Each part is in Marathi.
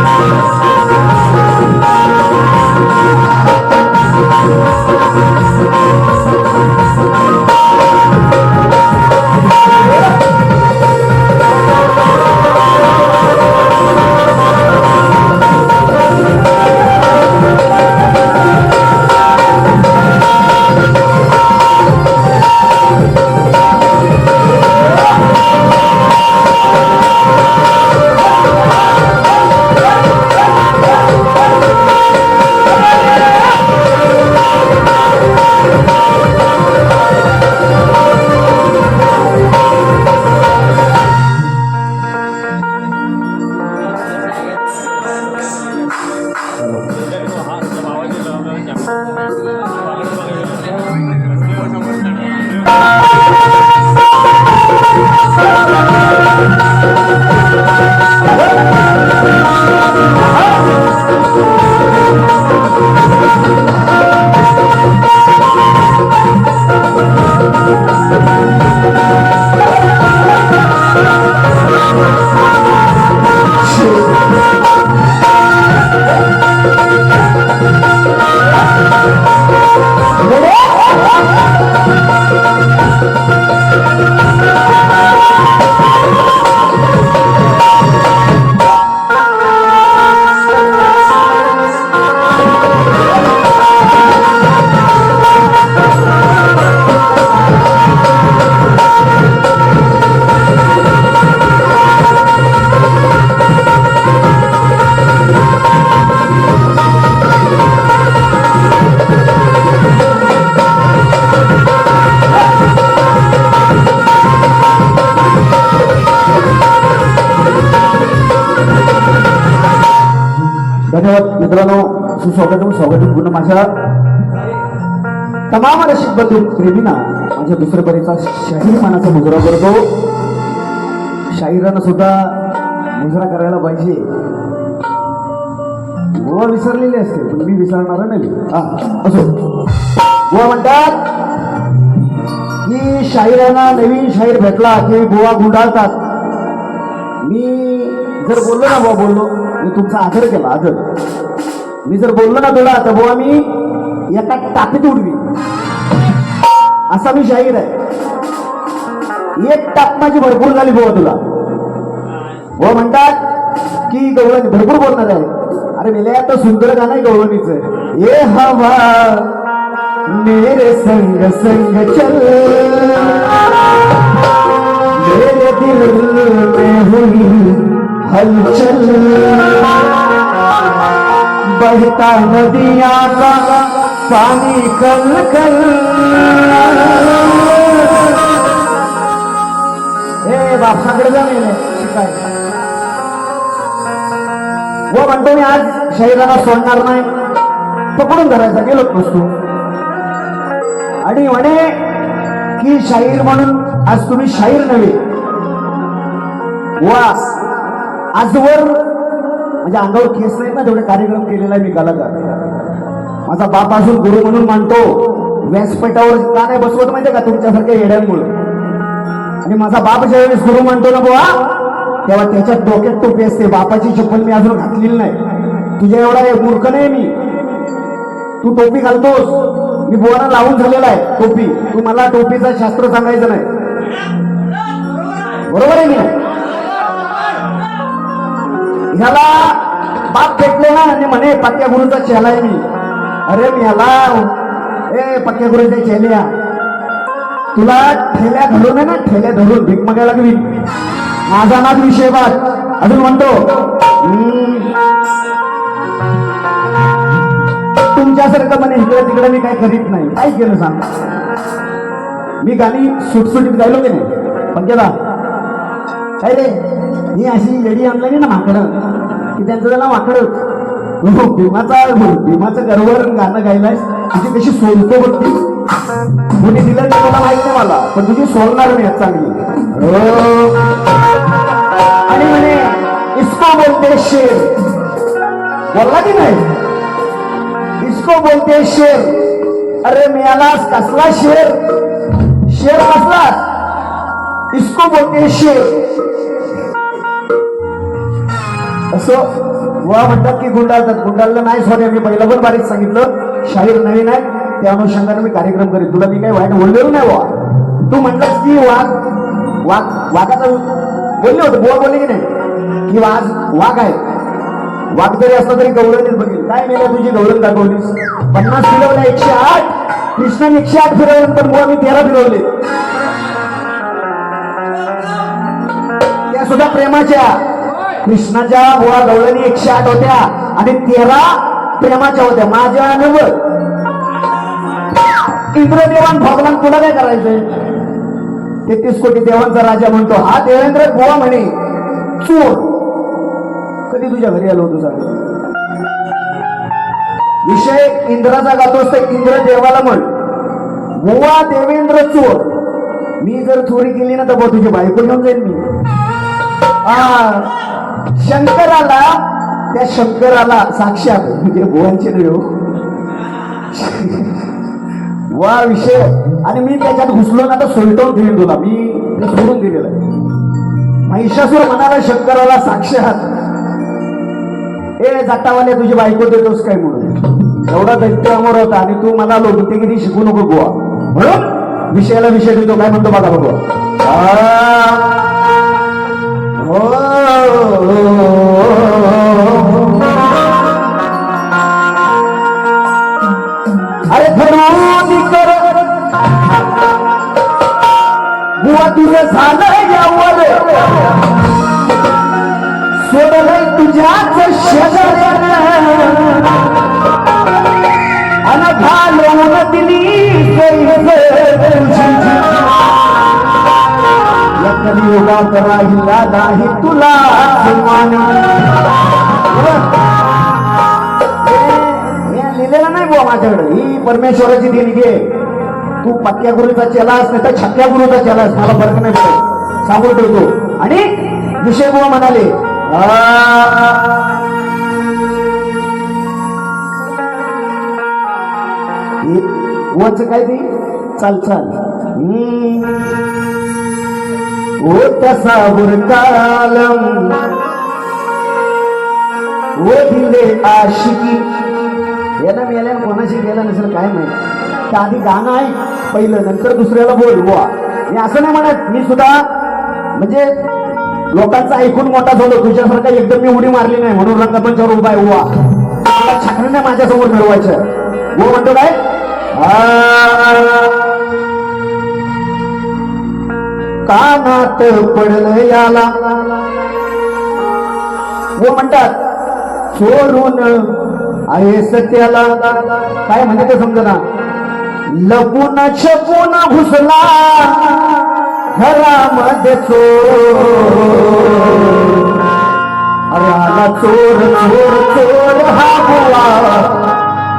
Thank you. स्वागतम माझ्या तमाम रसिक प्रेमीना माझ्या दुसऱ्या परीचा शाहीर मानाचा मुजरा करतो. शाहिरानं सुद्धा मुजरा करायला पाहिजे. गोवा विसरलेले असते पण मी विसरणार नाही. हा असो गोवा म्हणतात की शाहिरांना नवीन शाहीर भेटला की गोवा गुंडाळतात. मी जर बोललो ना बुवा बोललो मी तुमचा आदर केला आदर. मी जर बोललो ना तुला तर बुवा मी एका टाकीत उडवी. असा मी शाहीर आहे. एक टाक माझी भरपूर झाली बुवा तुला. बुवा म्हणतात की गवळणी भरपूर बोलणार आहे. अरे मेले आता सुंदर गाणं आहे गवळणीचं. ये हवा मेरे संग संग चल. मेरे दिल में हुई हलचल. बहता नदिया का पानी कल कल। हे बापसाकडे जा मेले शिकाय. व म्हणतो मी आज शरीराला सोडणार नाही. पकडून धरायचा गेलोच नसतो. आणि म्हणे की शाहीर म्हणून आज तुम्ही शाहीर नव्हे. वा आजवर म्हणजे अंगावर केस नाही ना तेवढे कार्यक्रम केलेला आहे मी कलाकार. माझा बाप असून गुरु म्हणून मानतो. व्यासपीठावर का नाही बसवत माहितीये का तुमच्यासारख्या येड्यांमुळे? आणि माझा बाप ज्यावेळेस गुरु म्हणतो ना बुवा तेव्हा त्याच्यात डोक्यात टोपी असते. बापाची चप्पल मी अजून घातलेली नाही. तुझ्या एवढा एक मूर्ख नाही मी. तू टोपी घालतोस. मी बुवाला लावून झालेला आहे टोपी. तू मला टोपीचं शास्त्र सांगायचं नाही. बरोबर आहे मी? ह्याला बाप भेटले ना आणि म्हणे पक्क्या गुरुचा चेला आहे मी. अरे मी आला ए पक्क्या गुरुच्या चेल्या तुला ठेल्या धरून आहे ना ठेल्या धरून भीक मागायला लागली. माझा नाच विषय बात अजून म्हणतो. तुमच्यासारखं म्हणे इकडे तिकडे मी काय करीत नाही. काय केलं सांग? मी गाणी सुटसुटीत गायलो की नाही? पण केला काय रे? मी अशी येडी आणली ना माकडं. की त्यांचं त्याला माकडं हो, भीमाचा हो, भीमाचं गर्वर गाणं गायलाय तुझी कशी सोलतो बघ कोणी दिलं ते मला माहीत नाही मला पण तुझी सोलणार मी. चांगली आणि म्हणे इसको बोलते शेर. बोलला की नाही? इसको बोलते शेर. अरे मिळालास कसला शेर? शेर कसला? इसको बोलते शेर. असं वा म्हणतात की गुंडाळतात. गुंडाळलं नाही सॉरी मी पहिलं पण बारीक सांगितलं. शाहीर नवीन आहे त्या अनुषंगाने मी कार्यक्रम करीत. तुला मी काही वाईट बोललेलो नाही वा तू म्हणलास की वाघ वाघ वाघाचा बोलले होते बुवा बोलले की नाही? की वाघ वाघ आहे. वाघ जरी असला तरी गौरवणीच बघेल. काय मेला तुझी गौरव दाखवलीस? पन्नास फिरवल्या एकशे आठ. कृष्णाने एकशे आठ फिरवले पण बुवा मी तेरा फिरवले. त्या सुद्धा प्रेमाच्या. कृष्णाच्या बुवा गवळणी एकशे आठ होत्या आणि तेरा प्रेमाच्या होत्या. माझ्या नव्वद इंद्रदेवान भगवान तुला काय करायचंय? तेहतीस कोटी देवांचा राजा म्हणतो हा देवेंद्र बुवा म्हणे चोर. कधी तुझ्या घरी आलो तुझा? विषय इंद्राचा गातोस तर इंद्र देवाला म्हण बुवा देवेंद्र चोर. मी जर चोरी केली ना तर बुवा तुझी बायको घेऊन जाईल मी. आ, शंकराला त्या शंकराला साक्षात म्हणजे भुवांचे हो. वा विषय. आणि मी त्याच्यात घुसलो ना तर सोलटवून ठेवीन तुला. मी सोडून दिलेलं आहे. महिषासूर म्हणाला शंकराला साक्षात ए जातावाले तुझी बायको देतोस काय म्हणून? एवढा दैत्य अमोर होता आणि तू मला किती शिकू नको गोवा. म्हणून? विषयाला विषय देतो. काय म्हणतो बघा बघा अरे ठरवून कर बुवा तुझं झालं यावर सोडलंय तुझ्याच शेजाऱ्यानं अन घालवून दिली कलियुगात राहिला नाही तुला. सन्मान हे लिहिलेलं नाही बुवा माझ्याकडे. ही परमेश्वराची देणगी आहे. तू पक्क्या गुरुचा चेलास नाही तर छक्क्या गुरुचा चेलास मला फरक नाही पडत. सांगून ठेवतो. आणि विषय बुवा म्हणाले वच काय ती? चाल चाल. हम्म. ओ तसा कालम. ओ आशिकी. याला मेल्या कोणाशी गेला नसेल काय माहीत. आधी गाणं आहे पहिलं नंतर दुसऱ्याला बोल बुवा. मी असं नाही म्हणत मी सुद्धा म्हणजे लोकांचं ऐकून मोठा झालो तुझ्यासारखा एकदम मी उडी मारली नाही म्हणून रंगमंचावर उभा आहे उवा मला छाकरीने माझ्यासमोर मिळवायचं वो म्हणतो काय? कानात पडलं याला. हो म्हणतात चोरून आहे सत्याला. काय म्हणजे ते समजना? लपून छपून घुसला घरामध्ये चोर. आला चोर चोर चोर हा बुवा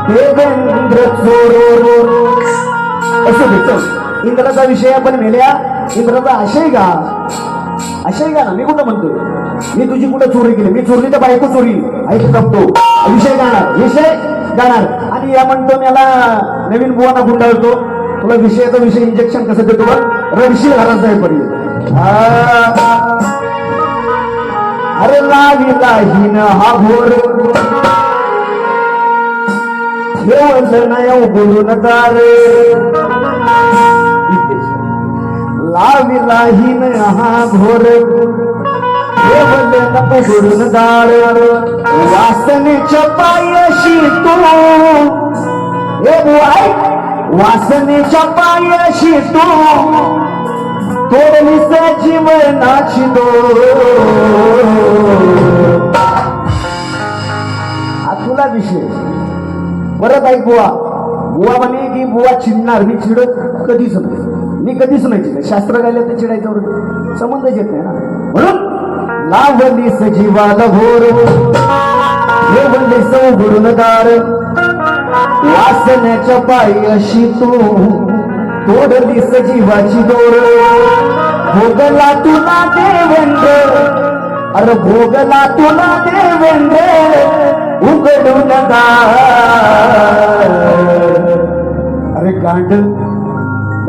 देवेंद्र चोर. असं देतो इंद्राचा विषय आपण मेल्या. इंद्राचा आशय का आशय का ना. मी कुठं म्हणतोय? मी तुझी कुठं चोरी केली? मी चोरली तर बायको चोरी. ऐकू जपतो. विषय जाणार विषय जाणार आणि या म्हणतो मला नवीन बुवाना गुंडाळतो. तुला विषयाचा विषय इंजेक्शन कसं देतो बघ? रडशील घरात जाईपर्यंत अरे लावी लाहीन हा भोर. ठेवलं नाही बोलून दार लाविलाहीन हा भोर ठेवलं नको दार वासनेच्या पायशी तू. हे बुवाय वासनेच्या पायशी तू. तोडलीस जीवनाची दो हा तुला विषय. परत ऐक बुवा. बुवा म्हणे की बुवा चिडणार मी चिडत कधीच नाही. मी कधीच नाही चिडत. शास्त्र गायलं तर चिडायच्यावर संबंधच येत नाही ना. म्हणून लावली सजीवाला भोर हे म्हणले सौघडून दार वासण्याच्या पायी अशी तू. तोडली सजीवाची दोर. भोगला तुला देवेंद्र. अरे भोगला तुला देवेंद्र. उघडून दार. अरे गांड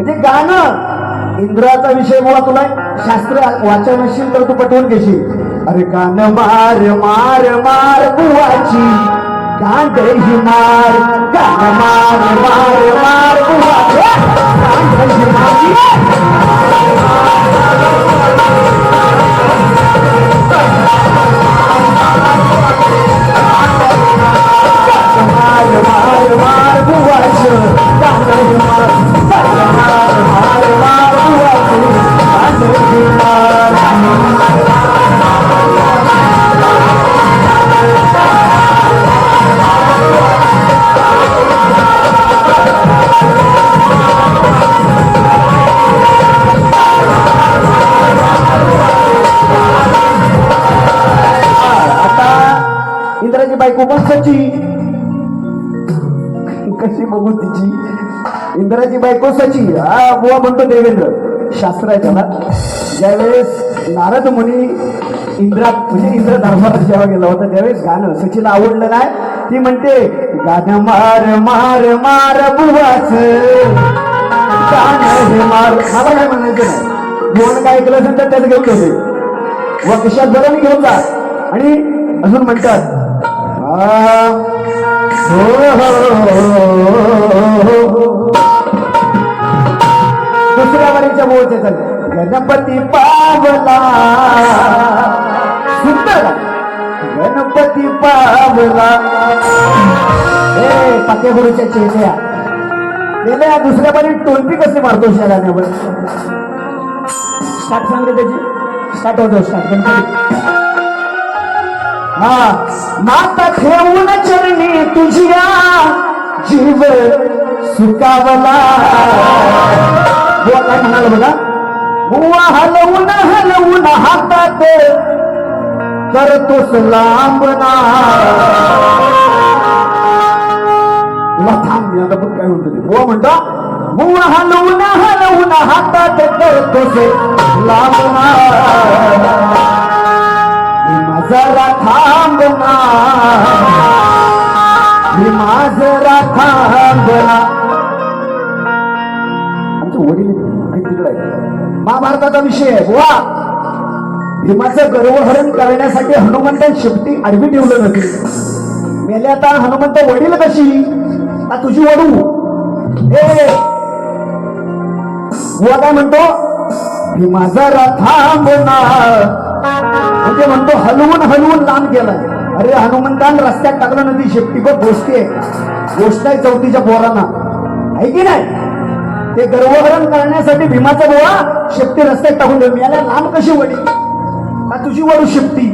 म्हणजे गाणं. इंद्राचा विषय मला तुला शास्त्र वाचन असशील तर तू पटवून घेशील. अरे कान मार मार मार बुवाची. कांड ही मार कान मार मार मार बुवाची. ही मार. मार मार मार बुवाचं. कांड ही मार. सची कशी बघू तिची? इंद्राची बायको सची. हा बुवा म्हणतो देवेंद्र. शास्त्र आहे त्याला ज्यावेळेस नारद मुनी इंद्रा म्हणजे इंद्र दरबारात जेव्हा गेला होता त्यावेळेस गाणं सचीला आवडलं नाही ती म्हणते गाणं मार मार मार बुवाच. गाणं हे मार. मला काय म्हणायचं नाही. बुवानं काय ऐकलं असेल तर त्यात घेऊन घेते व खिशात बरं मी घेऊन जा. आणि अजून म्हणतात दुसऱ्या वारीच्या बोलते चालते गणपती पावला. सुंदर गणपती पावला. ए पाके गुरुच्या चेहऱ्या गेल्या दुसऱ्या बारी टोलपी कसे मारतो शहराने स्टार्ट सांगते त्याची? स्टार्ट होतो स्टार्ट गणपती. हा माता ठेवून चरणी तुझ्या जीव सुकावला. बुवा काय म्हणाल बघा? बुवा हलवून हलवून हातात करतोस लांबना तुला थांब मी आता पण काय म्हणतो ते बुवा म्हणतो बुवा हलवून हलवून हातात करतोस लांबना माझरा थांबना मी माझरा थांबना आमचे वडील तिकडे महाभारताचा विषय आहे. वा भीमाचं गर्वहरण करण्यासाठी हनुमंतान शेवटी आडवी ठेवलं नव्हती. मेले आता हनुमंत वडील कशी? आता तुझी वडू. ए बुवा काय म्हणतो? भीमाचा थांबना म्हणजे म्हणतो हलवून हलवून लांब गेलाय. अरे हनुमंतान रस्त्यात टाकलं ना ती शेपटी. बघ गोष्टी गोष्ट आहे चौथीच्या पोरांना. आहे की नाही? ते गर्भहरण करण्यासाठी भीमाचा बोळा शेपटी रस्त्यात टाकून देऊ याला लांब कशी वडी? का तुझी वडू शेपटी?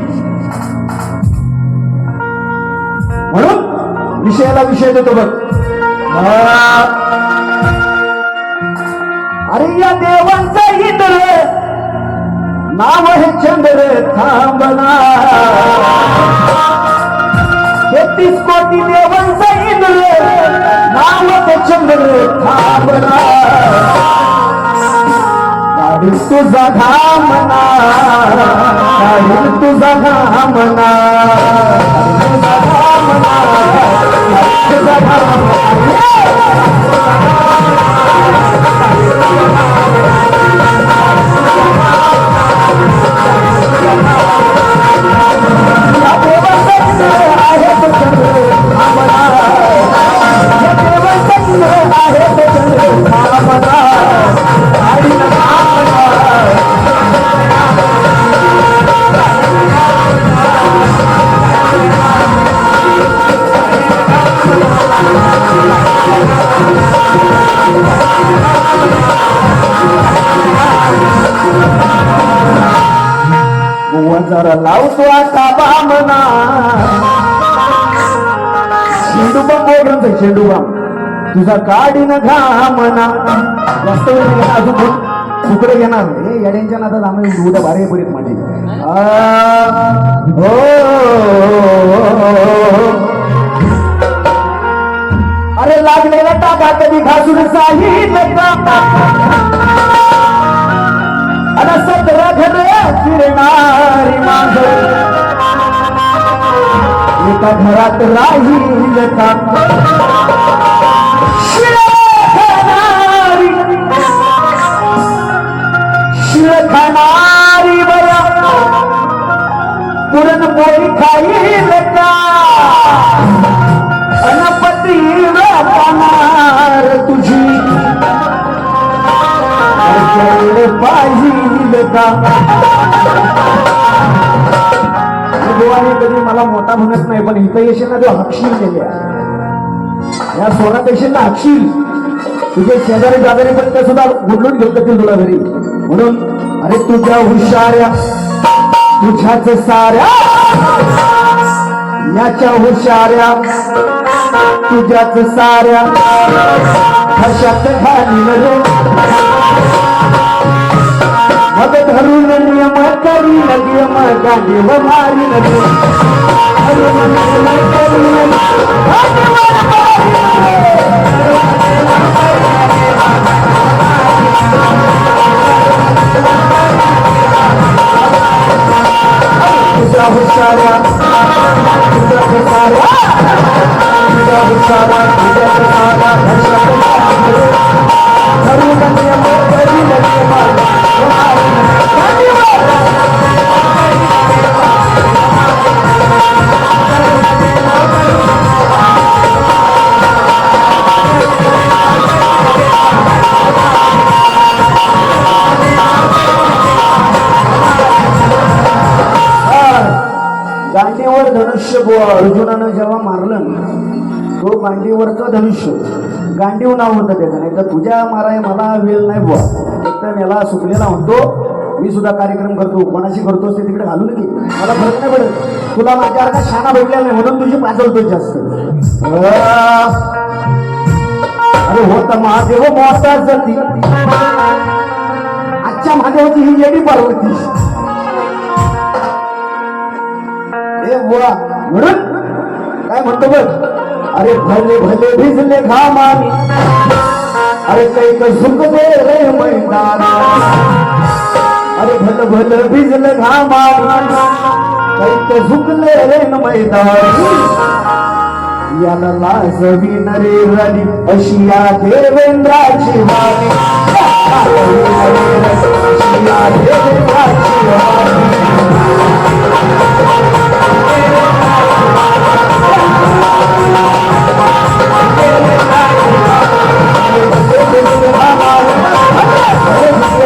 म्हणून विषयाला विषय देतो बघ. अरे या देवांचा इंद्र नाव हे चंद्र थांबला. तेहतीस कोटी देवांचा इंद्र नाव ते चंद्र थांबला. काढील तुझा घामना काढील तुझा घामना काढील तुझा घामना तुझा घामना. जरा लावतो आता बामना शेंडू बम बोलतो शेंडू बम तुझा काढीन घामना. जास्त वेळ नाही घेणार, अजून तुकडे घेणार. हे येड्यांच्या नादात आम्ही उद्या भारी पडत माझे हो अरे लागलेला टाका कधी घासून साहिल अन सतरा घर फिरणारी मांग एका घरात राहील का खाणारी बया. पुरणपोळी खाईल का गणपती राहणार तुझी. का कधी मला मोठा म्हणत नाही पण इथं येशील ना तो हक्षील गेल्या या सोनापेक्षा पेशींना तुझे शेजारी जाजारी पण सुद्धा गुडलून घेऊन जातील तुला घरी. म्हणून अरे तुझ्या हुशाऱ्या तुझ्याच साऱ्या याच्या हुशाऱ्या तुझ्याच साऱ्या कशात घालील रे. मग धरून नियम करी नियम गांडीव मारी रे धरून नियम करी गांडीव मारी हुशाऱ्या हुशाऱ्या हुशाऱ्या धरून नियम करी धनुष्य. गांडीव नाव होतं त्याचं नाही तर तुझ्या माराय मला वेळ नाही बुवा. एकदम याला सुकलेला म्हणतो. मी सुद्धा कार्यक्रम करतो. कोणाशी करतोस ते तिकडे घालू नये. मला फरक नाही पडत. तुला माझ्यासारखा शाना भेटल्या नाही म्हणून तुझी पाजवतोय जास्त. अरे होता महादेव हो मोठा जाती. आजच्या महादेवाची ही येडी पार्वती. ए बुवा म्हणून? काय म्हणतो बघ. अरे भले भले भिजले घामानी. अरे कैक सुख दे रे मैदाना अरे भल भल भिजले घामानी. कैक झुकले रे न मैदान याला विन रे रली अशी या देवेंद्राची वाणी. अशी या देवेंद्राची वाणी.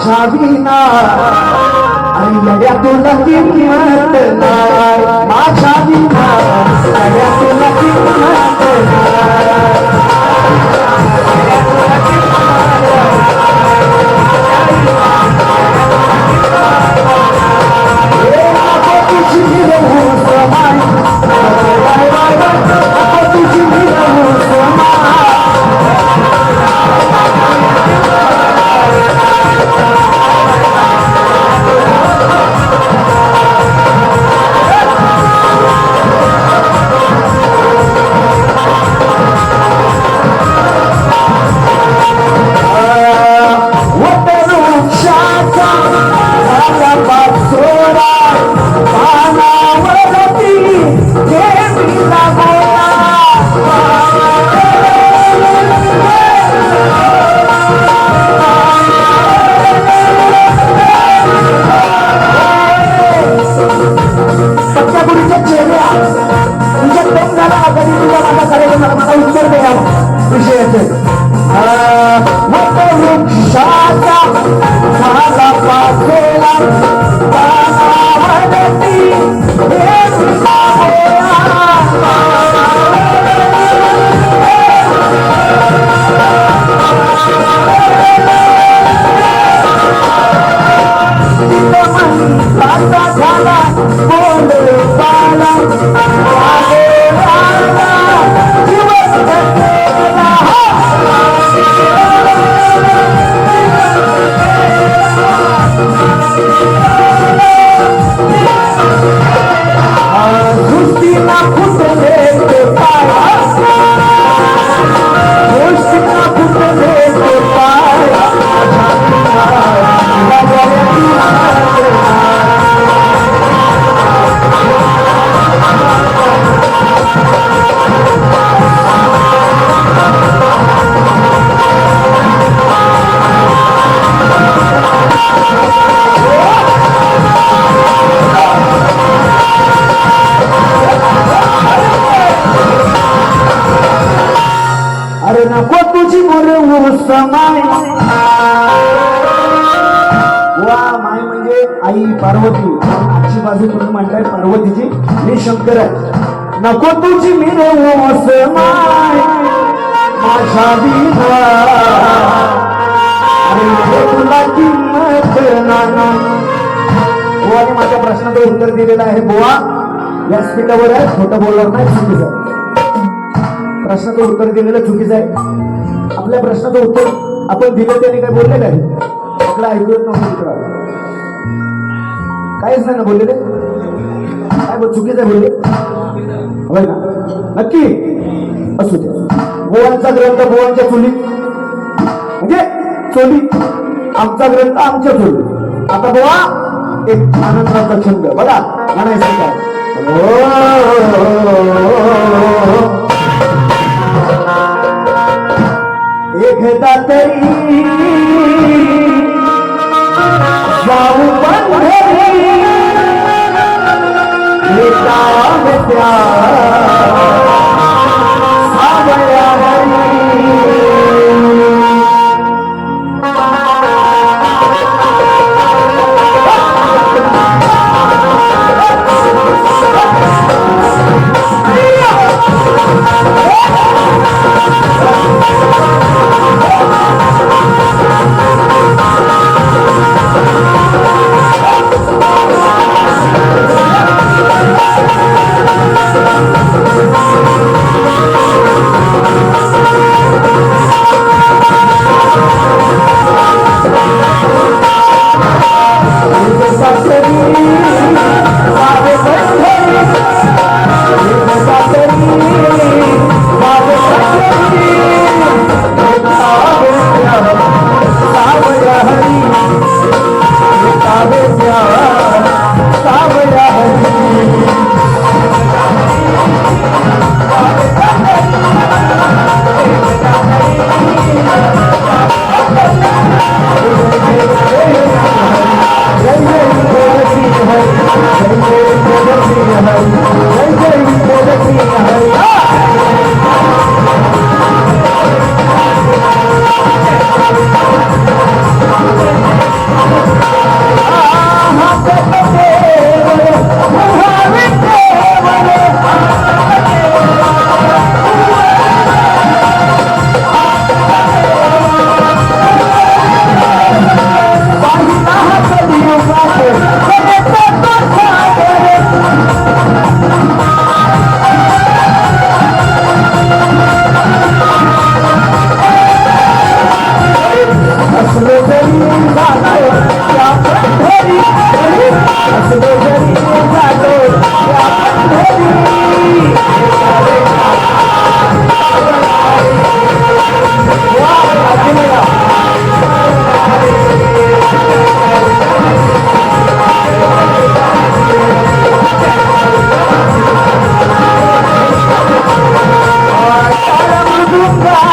माझ्या विना आणि लड्या तुला किंमत नाही माझ्या विना लड्या तुला किंमत नाही नको तुझी मी रोस माय. माझ्या विना तुला किंमत नाना. बुवाने माझ्या प्रश्नाचं उत्तर दिलेलं आहे बुवा. व्यासपीठावर आहे खोटं बोलणार नाही चुकीचं आहे. प्रश्नाचं उत्तर दिलेलं चुकीचं आहे. आपल्या प्रश्नाचं उत्तर आपण दिलं त्याने काय बोलले आहे आपलं ऐकू येत नव्हतं मित्र काहीच नाही ना बोललेले? काय बोल चुकीचं आहे बोलले? नक्की. असू दे. गोवांचा ग्रंथ गोवांच्या चुलीत म्हणजे चोली. आमचा ग्रंथ आमच्या चोली आता बुवा एक आनंदाचा छंद. बघा म्हणायचं काय? हो. एकदा तरी जाऊ पण प्यार Bye.